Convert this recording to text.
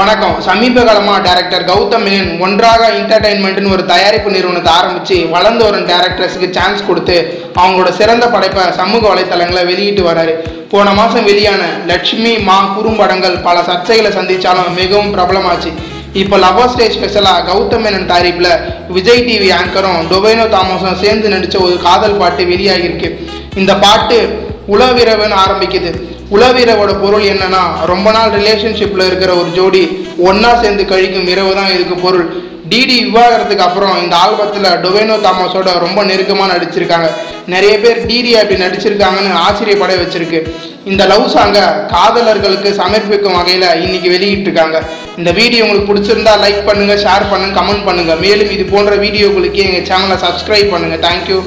வணக்கம். சமீப காலமாக டேரக்டர் கௌதம் மேனன் ஒன்றாக என்டர்டைன்மெண்ட்னு ஒரு தயாரிப்பு நிறுவனத்தை ஆரம்பித்து வளர்ந்து வரும் டேரக்டர்ஸுக்கு சான்ஸ் கொடுத்து அவங்களோட சிறந்த படைப்பை சமூக வலைத்தளங்களை வெளியிட்டு வராரு. போன மாதம் வெளியான லட்சுமி மா குறும்படங்கள் பல சர்ச்சைகளை சந்தித்தாலும் மிகவும் பிரபலமாச்சு. இப்போ லவர் ஸ்டேஜ் ஸ்பெஷலாக கௌதம் மேனன் தயாரிப்பில் விஜய் டிவி ஆங்கரும் டொபைனோ தாமஸும் சேர்ந்து நடித்த ஒரு காதல் பாட்டு வெளியாகியிருக்கு. இந்த பாட்டு உளவிரவுன்னு ஆரம்பிக்குது. உளவீரவோட பொருள் என்னன்னா ரொம்ப நாள் ரிலேஷன்ஷிப்பில் இருக்கிற ஒரு ஜோடி ஒன்றா சேர்ந்து கழிக்கும் இரவு தான் இதுக்கு பொருள். டிடி விவாகரத்துக்கு அப்புறம் இந்த ஆல்பத்தில் டொவேனோ தாமஸோட ரொம்ப நெருக்கமாக நடிச்சிருக்காங்க. நிறைய பேர் டிடி அப்படி நடிச்சிருக்காங்கன்னு ஆச்சரியப்பட வச்சிருக்கு. இந்த லவ் சாங்கை காதலர்களுக்கு சமர்ப்பிக்கும் வகையில் இன்னைக்கு வெளியிட்டிருக்காங்க. இந்த வீடியோ உங்களுக்கு பிடிச்சிருந்தா லைக் பண்ணுங்கள் ஷேர் பண்ணுங்க கமெண்ட் பண்ணுங்கள் மேலும் இது போன்ற வீடியோக்களுக்கு எங்கள் சேனலை சப்ஸ்கிரைப் பண்ணுங்க. தேங்க்யூ